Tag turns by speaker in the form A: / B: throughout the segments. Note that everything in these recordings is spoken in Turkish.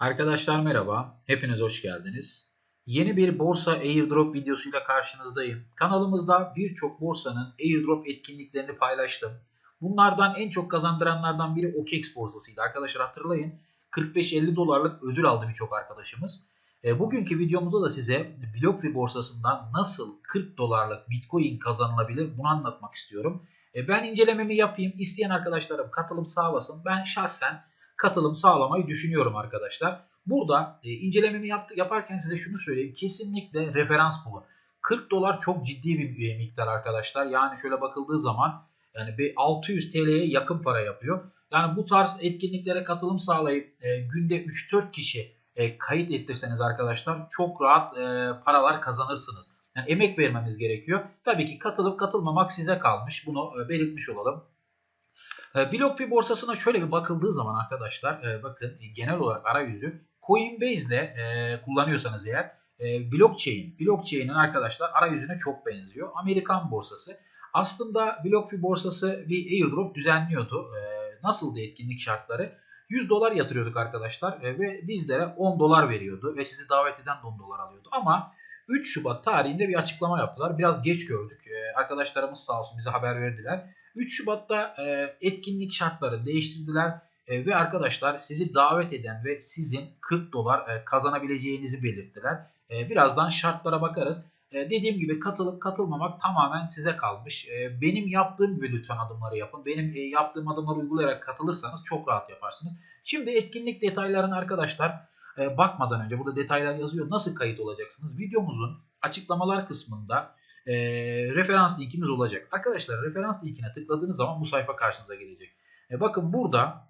A: Arkadaşlar merhaba, hepiniz hoş geldiniz. Yeni bir borsa airdrop videosuyla karşınızdayım. Kanalımızda birçok borsanın airdrop etkinliklerini paylaştım. Bunlardan en çok kazandıranlardan biri OKEX borsasıydı. Arkadaşlar hatırlayın 45-50 dolarlık ödül aldı birçok arkadaşımız. E, bugünkü videomuzda da size BlockFi borsasından nasıl 40 dolarlık Bitcoin kazanılabilir bunu anlatmak istiyorum. E, ben incelememi yapayım. İsteyen arkadaşlarım katılım sağlasın. Ben şahsen katılım sağlamayı düşünüyorum arkadaşlar. Burada e, incelememi yaptı, yaparken size şunu söyleyeyim. Kesinlikle referans bulun. 40 dolar çok ciddi bir miktar arkadaşlar. Yani şöyle bakıldığı zaman yani bir 600 TL'ye yakın para yapıyor. Yani bu tarz etkinliklere katılım sağlayıp e, günde 3-4 kişi e, kayıt ettirseniz arkadaşlar çok rahat e, paralar kazanırsınız. Yani emek vermemiz gerekiyor. Tabii ki katılıp katılmamak size kalmış. Bunu e, belirtmiş olalım. E, BlockFi borsasına şöyle bir bakıldığı zaman arkadaşlar e, bakın e, genel olarak arayüzü Coinbase ile e, kullanıyorsanız eğer blockchain, blockchain'in arkadaşlar arayüzüne çok benziyor. Amerikan borsası. Aslında BlockFi borsası bir airdrop düzenliyordu. Nasıldı etkinlik şartları? 100 dolar yatırıyorduk arkadaşlar ve bizlere 10 dolar veriyordu ve sizi davet eden de 10 dolar alıyordu. Ama 3 Şubat tarihinde bir açıklama yaptılar. Biraz geç gördük. Arkadaşlarımız sağ olsun bize haber verdiler. 3 Şubat'ta e, etkinlik şartları değiştirdiler e, ve arkadaşlar sizi davet eden ve sizin 40 dolar e, kazanabileceğinizi belirttiler. E, birazdan şartlara bakarız. E, dediğim gibi katılıp katılmamak tamamen size kalmış. E, benim yaptığım gibi lütfen adımları yapın. Benim e, yaptığım adımları uygulayarak katılırsanız çok rahat yaparsınız. Şimdi etkinlik detaylarını arkadaşlar e, bakmadan önce burada detaylar yazıyor. Nasıl kayıt olacaksınız? Videomuzun açıklamalar kısmında e, referans linkimiz olacak. Arkadaşlar referans linkine tıkladığınız zaman bu sayfa karşınıza gelecek. E, bakın burada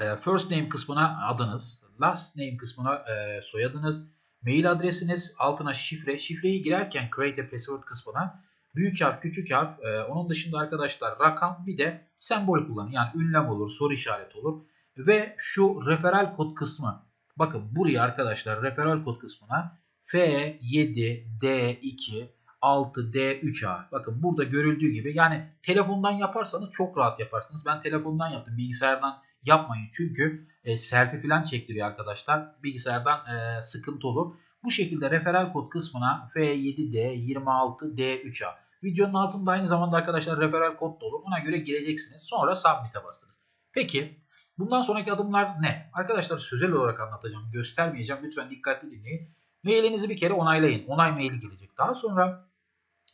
A: e, first name kısmına adınız, last name kısmına e, soyadınız, mail adresiniz, altına şifre. Şifreyi girerken create a password kısmına büyük harf, küçük harf, e, onun dışında arkadaşlar rakam bir de sembol kullanın. Yani ünlem olur, soru işareti olur. Ve şu referral kod kısmı. Bakın buraya arkadaşlar referral kod kısmına F7D2 6D3A. Bakın burada görüldüğü gibi yani telefondan yaparsanız çok rahat yaparsınız. Ben telefondan yaptım. Bilgisayardan yapmayın. Çünkü e, selfie falan çektiriyor arkadaşlar. Bilgisayardan e, sıkıntı olur. Bu şekilde referal kod kısmına F7D26D3A. Videonun altında aynı zamanda arkadaşlar referal kod da olur. Ona göre gireceksiniz. Sonra submit'e bastınız. Peki bundan sonraki adımlar ne? Arkadaşlar sözel olarak anlatacağım. Göstermeyeceğim. Lütfen dikkatli dinleyin. Mailinizi bir kere onaylayın. Onay maili gelecek. Daha sonra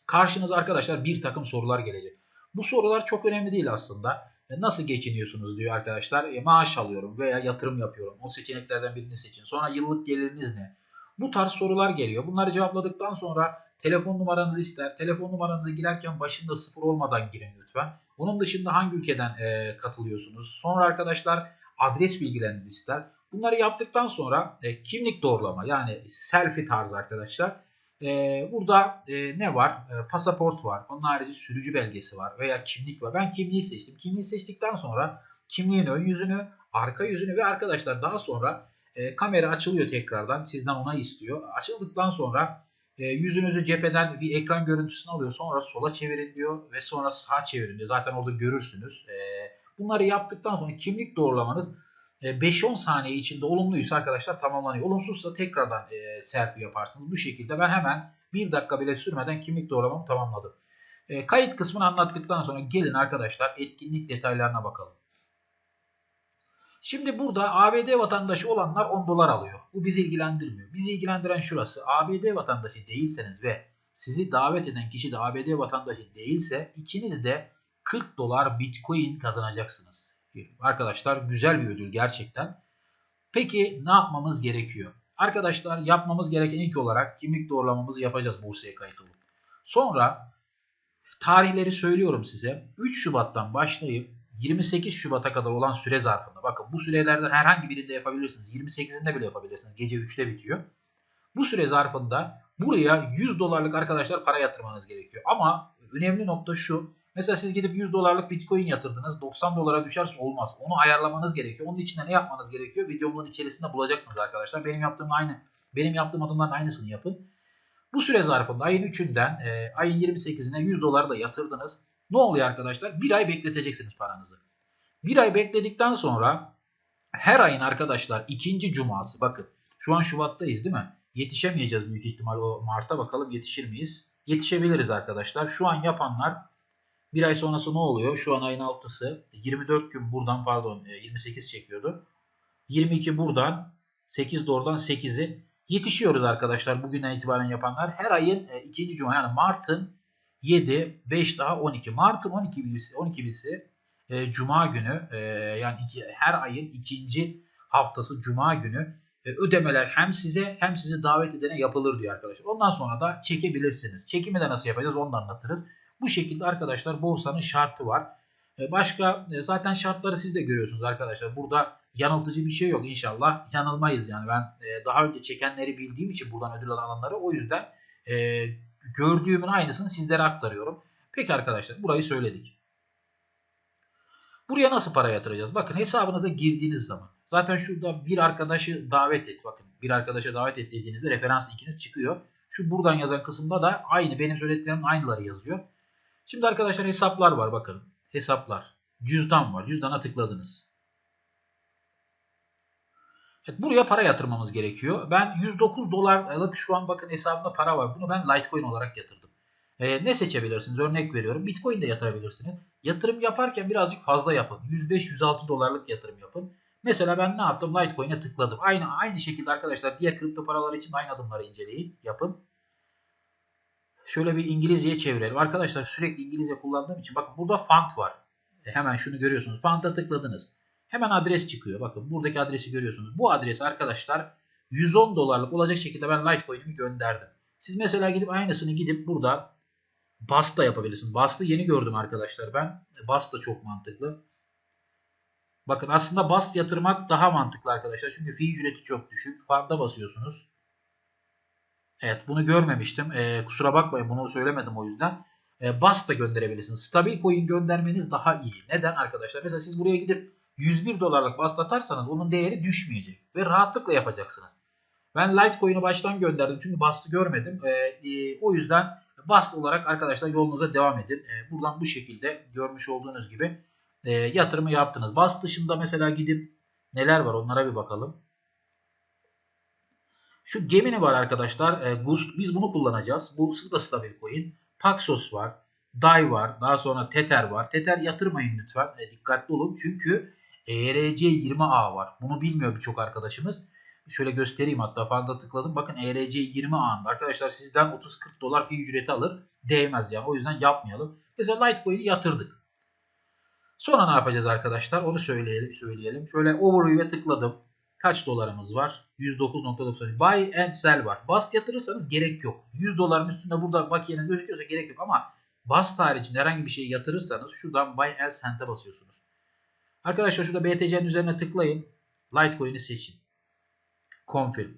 A: karşınıza arkadaşlar bir takım sorular gelecek. Bu sorular çok önemli değil aslında. E, nasıl geçiniyorsunuz diyor arkadaşlar. E, maaş alıyorum veya yatırım yapıyorum. O seçeneklerden birini seçin. Sonra yıllık geliriniz ne? Bu tarz sorular geliyor. Bunları cevapladıktan sonra telefon numaranızı ister. Telefon numaranızı girerken başında sıfır olmadan girin lütfen. Bunun dışında hangi ülkeden e, katılıyorsunuz? Sonra arkadaşlar adres bilgilerinizi ister. Bunları yaptıktan sonra e, kimlik doğrulama yani selfie tarzı arkadaşlar. E, burada e, ne var? E, pasaport var. Onun harici sürücü belgesi var veya kimlik var. Ben kimliği seçtim. Kimliği seçtikten sonra kimliğin ön yüzünü, arka yüzünü ve arkadaşlar daha sonra e, kamera açılıyor tekrardan. Sizden ona istiyor. Açıldıktan sonra e, yüzünüzü cepheden bir ekran görüntüsünü alıyor. Sonra sola çevirin diyor ve sonra sağa çevirin diyor. Zaten orada görürsünüz. Bunları yaptıktan sonra kimlik doğrulamanız 5-10 e, saniye içinde olumluysa arkadaşlar tamamlanıyor. Olumsuzsa tekrardan e, selfie yaparsınız. Bu şekilde ben hemen 1 dakika bile sürmeden kimlik doğrulamamı tamamladım. E, kayıt kısmını anlattıktan sonra gelin arkadaşlar etkinlik detaylarına bakalım. Şimdi burada ABD vatandaşı olanlar 10 dolar alıyor. Bu bizi ilgilendirmiyor. Bizi ilgilendiren şurası. ABD vatandaşı değilseniz ve sizi davet eden kişi de ABD vatandaşı değilse ikiniz de 40 dolar Bitcoin kazanacaksınız. Arkadaşlar güzel bir ödül gerçekten. Peki ne yapmamız gerekiyor? Arkadaşlar yapmamız gereken ilk olarak kimlik doğrulamamızı yapacağız borsaya kayıt. Sonra tarihleri söylüyorum size. 3 Şubat'tan başlayıp 28 Şubat'a kadar olan süre zarfında. Bakın bu sürelerden herhangi birinde yapabilirsiniz. 28'inde bile yapabilirsiniz. Gece 3'te bitiyor. Bu süre zarfında buraya 100 dolarlık arkadaşlar para yatırmanız gerekiyor. Ama önemli nokta şu. Mesela siz gidip 100 dolarlık bitcoin yatırdınız. 90 dolara düşerse olmaz. Onu ayarlamanız gerekiyor. Onun için ne yapmanız gerekiyor? Videomun içerisinde bulacaksınız arkadaşlar. Benim yaptığım aynı. Benim yaptığım adımların aynısını yapın. Bu süre zarfında ayın 3'ünden e, ayın 28'ine 100 dolar da yatırdınız. Ne oluyor arkadaşlar? Bir ay bekleteceksiniz paranızı. Bir ay bekledikten sonra Her ayın arkadaşlar ikinci cuması bakın şu an Şubat'tayız değil mi? Yetişemeyeceğiz büyük ihtimal o Mart'a bakalım yetişir miyiz? Yetişebiliriz arkadaşlar. Şu an yapanlar bir ay sonrası ne oluyor? Şu an ayın 6'sı. 24 gün buradan pardon 28 e, çekiyordu. 22 buradan 8 doğrudan 8'i yetişiyoruz arkadaşlar bugünden itibaren yapanlar. Her ayın e, ikinci cuma yani Mart'ın 7, 5 daha 12. Mart'ın 12 birisi, 12 birisi e, cuma günü e, yani iki, her ayın ikinci haftası cuma günü e, ödemeler hem size hem sizi davet edene yapılır diyor arkadaşlar. Ondan sonra da çekebilirsiniz. Çekimi de nasıl yapacağız onu da anlatırız. Bu şekilde arkadaşlar borsanın şartı var. E, başka e, zaten şartları siz de görüyorsunuz arkadaşlar. Burada yanıltıcı bir şey yok inşallah. Yanılmayız yani ben daha önce çekenleri bildiğim için buradan ödül alanları o yüzden gördüğümün aynısını sizlere aktarıyorum. Peki arkadaşlar burayı söyledik. Buraya nasıl para yatıracağız? Bakın hesabınıza girdiğiniz zaman zaten şurada bir arkadaşı davet et. Bakın bir arkadaşa davet et dediğinizde referans linkiniz çıkıyor. Şu buradan yazan kısımda da aynı benim söylediklerimin aynıları yazıyor. Şimdi arkadaşlar hesaplar var bakın. Hesaplar. Cüzdan var. Cüzdana tıkladınız. Evet, buraya para yatırmamız gerekiyor. Ben 109 dolarlık şu an bakın hesabımda para var. Bunu ben Litecoin olarak yatırdım. Ee, ne seçebilirsiniz? Örnek veriyorum. Bitcoin de yatırabilirsiniz. Yatırım yaparken birazcık fazla yapın. 105-106 dolarlık yatırım yapın. Mesela ben ne yaptım? Litecoin'e tıkladım. Aynı aynı şekilde arkadaşlar diğer kripto paralar için aynı adımları inceleyin. Yapın. Şöyle bir İngilizceye çevirelim. Arkadaşlar sürekli İngilizce kullandığım için bakın burada font var. E, hemen şunu görüyorsunuz. Font'a tıkladınız. Hemen adres çıkıyor. Bakın buradaki adresi görüyorsunuz. Bu adresi arkadaşlar 110 dolarlık olacak şekilde ben Litecoin'imi gönderdim. Siz mesela gidip aynısını gidip burada Bast da yapabilirsiniz. Bast'ı yeni gördüm arkadaşlar ben. Bast da çok mantıklı. Bakın aslında Bast yatırmak daha mantıklı arkadaşlar. Çünkü fi ücreti çok düşük. Farda basıyorsunuz. Evet bunu görmemiştim. Ee, kusura bakmayın bunu söylemedim o yüzden. Ee, Bast da gönderebilirsiniz. Stabil coin göndermeniz daha iyi. Neden arkadaşlar? Mesela siz buraya gidip 101 dolarlık Bast atarsanız onun değeri düşmeyecek. Ve rahatlıkla yapacaksınız. Ben Litecoin'i baştan gönderdim. Çünkü Bast'ı görmedim. Ee, e, o yüzden Bast olarak arkadaşlar yolunuza devam edin. E, buradan bu şekilde görmüş olduğunuz gibi e, yatırımı yaptınız. Bast dışında mesela gidip neler var onlara bir bakalım. Şu Gemini var arkadaşlar. E, Gust. Biz bunu kullanacağız. Bu da stabil coin. Paxos var. DAI var. Daha sonra Tether var. Tether yatırmayın lütfen. E, dikkatli olun. Çünkü ERC20A var. Bunu bilmiyor birçok arkadaşımız. Şöyle göstereyim hatta fazla tıkladım. Bakın ERC 20 anında. Arkadaşlar sizden 30-40 dolar fi ücreti alır. Değmez yani. O yüzden yapmayalım. Mesela Litecoin'i yatırdık. Sonra ne yapacağız arkadaşlar? Onu söyleyelim. söyleyelim. Şöyle overview'e tıkladım. Kaç dolarımız var? 109.90. Buy and sell var. Bast yatırırsanız gerek yok. 100 doların üstünde burada bakiyeniz gözüküyorsa gerek yok ama Bast haricinde herhangi bir şey yatırırsanız şuradan buy and sell'e basıyorsunuz. Arkadaşlar şurada BTC'nin üzerine tıklayın. Litecoin'i seçin. Confirm.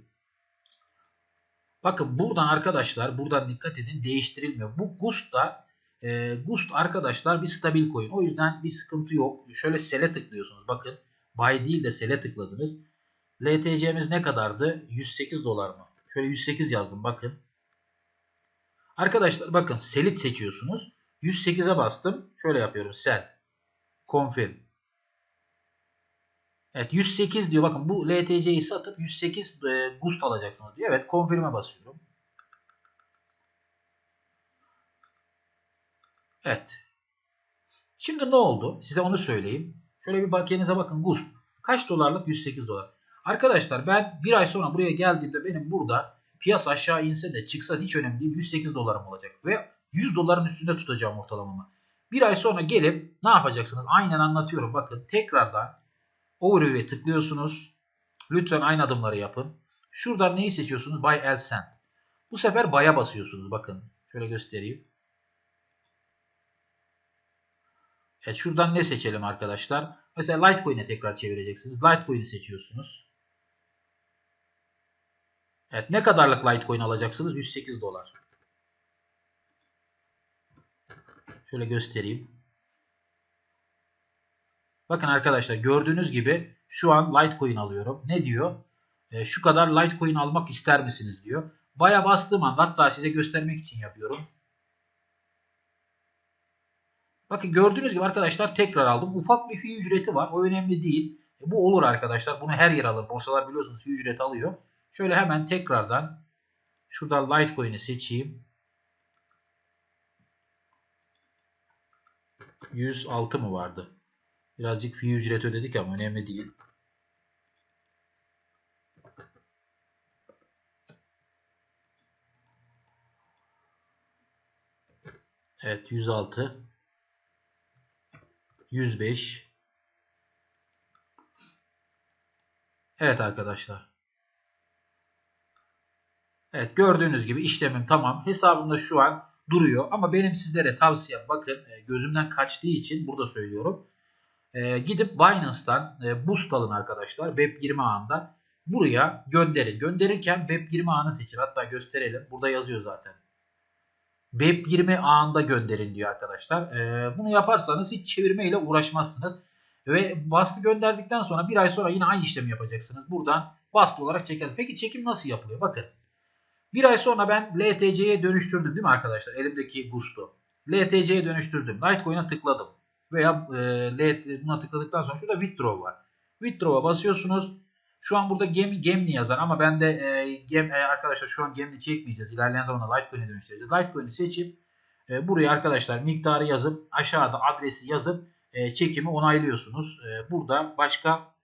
A: Bakın buradan arkadaşlar buradan dikkat edin değiştirilmiyor. Bu GUST da e, GUST arkadaşlar bir stabil coin. O yüzden bir sıkıntı yok. Şöyle sele tıklıyorsunuz. Bakın buy değil de sele tıkladınız. LTC'miz ne kadardı? 108 dolar mı? Şöyle 108 yazdım bakın. Arkadaşlar bakın selit seçiyorsunuz. 108'e bastım. Şöyle yapıyorum sell. Confirm. Evet 108 diyor. Bakın bu LTC'yi satıp 108 e, GUST alacaksınız diyor. Evet confirm'e basıyorum. Evet. Şimdi ne oldu? Size onu söyleyeyim. Şöyle bir bakiyenize bakın GUST. Kaç dolarlık? 108 dolar. Arkadaşlar ben bir ay sonra buraya geldiğimde benim burada piyasa aşağı inse de çıksa hiç önemli değil. 108 dolarım olacak. Ve 100 doların üstünde tutacağım ortalamamı. Bir ay sonra gelip ne yapacaksınız? Aynen anlatıyorum. Bakın tekrardan Overview'e tıklıyorsunuz. Lütfen aynı adımları yapın. Şuradan neyi seçiyorsunuz? Buy L Send. Bu sefer buy'a basıyorsunuz. Bakın. Şöyle göstereyim. Evet şuradan ne seçelim arkadaşlar? Mesela Litecoin'e tekrar çevireceksiniz. Litecoin'i seçiyorsunuz. Evet ne kadarlık Litecoin alacaksınız? 108 dolar. Şöyle göstereyim. Bakın arkadaşlar gördüğünüz gibi şu an Litecoin alıyorum. Ne diyor? E, şu kadar Litecoin almak ister misiniz diyor. Baya bastığım anda hatta size göstermek için yapıyorum. Bakın gördüğünüz gibi arkadaşlar tekrar aldım. Ufak bir fi ücreti var. O önemli değil. E, bu olur arkadaşlar. Bunu her yer alır. Borsalar biliyorsunuz bir ücret alıyor. Şöyle hemen tekrardan şuradan Litecoin'i seçeyim. 106 mı vardı? Birazcık fi ücret ödedik ama önemli değil. Evet 106 105 Evet arkadaşlar. Evet gördüğünüz gibi işlemim tamam. Hesabımda şu an duruyor. Ama benim sizlere tavsiyem bakın e, gözümden kaçtığı için burada söylüyorum. E, gidip Binance'dan e, boost alın arkadaşlar. Web20 ağında. Buraya gönderin. Gönderirken Web20 ağını seçin. Hatta gösterelim. Burada yazıyor zaten. Web20 ağında gönderin diyor arkadaşlar. E, bunu yaparsanız hiç çevirmeyle uğraşmazsınız. Ve bastı gönderdikten sonra bir ay sonra yine aynı işlemi yapacaksınız. Buradan bastı olarak çekersiniz. Peki çekim nasıl yapılıyor? Bakın. Bir ay sonra ben LTC'ye dönüştürdüm değil mi arkadaşlar? Elimdeki boost'u. LTC'ye dönüştürdüm. Litecoin'e tıkladım. Veya e, buna tıkladıktan sonra şurada withdraw var. Withdraw'a basıyorsunuz. Şu an burada gem, Gemni yazar ama ben de e, gem, e, arkadaşlar şu an Gemni çekmeyeceğiz. İlerleyen zamanda Litecoin'e dönüştüreceğiz. Litecoin'i seçip e, buraya arkadaşlar miktarı yazıp aşağıda adresi yazıp e, çekimi onaylıyorsunuz. E, burada başka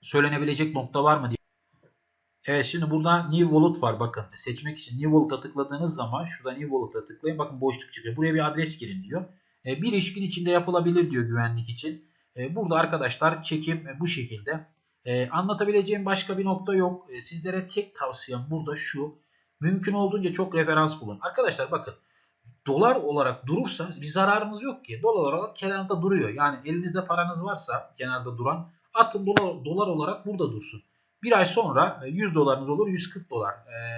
A: söylenebilecek nokta var mı diye. Evet şimdi burada New Wallet var bakın. Seçmek için New Wallet'a tıkladığınız zaman şurada New Wallet'a tıklayın. Bakın boşluk çıkıyor. Buraya bir adres girin diyor. E, bir iş gün içinde yapılabilir diyor güvenlik için. E, burada arkadaşlar çekim e, bu şekilde. E, anlatabileceğim başka bir nokta yok. E, sizlere tek tavsiyem burada şu. Mümkün olduğunca çok referans bulun. Arkadaşlar bakın dolar olarak durursa bir zararımız yok ki. Dolar olarak kenarda duruyor. Yani elinizde paranız varsa kenarda duran atın dolar, dolar olarak burada dursun. Bir ay sonra 100 dolarınız olur 140 dolar.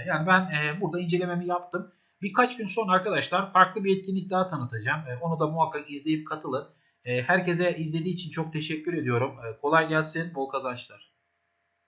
A: Yani ben burada incelememi yaptım. Birkaç gün sonra arkadaşlar farklı bir etkinlik daha tanıtacağım. Onu da muhakkak izleyip katılın. Herkese izlediği için çok teşekkür ediyorum. Kolay gelsin, bol kazançlar.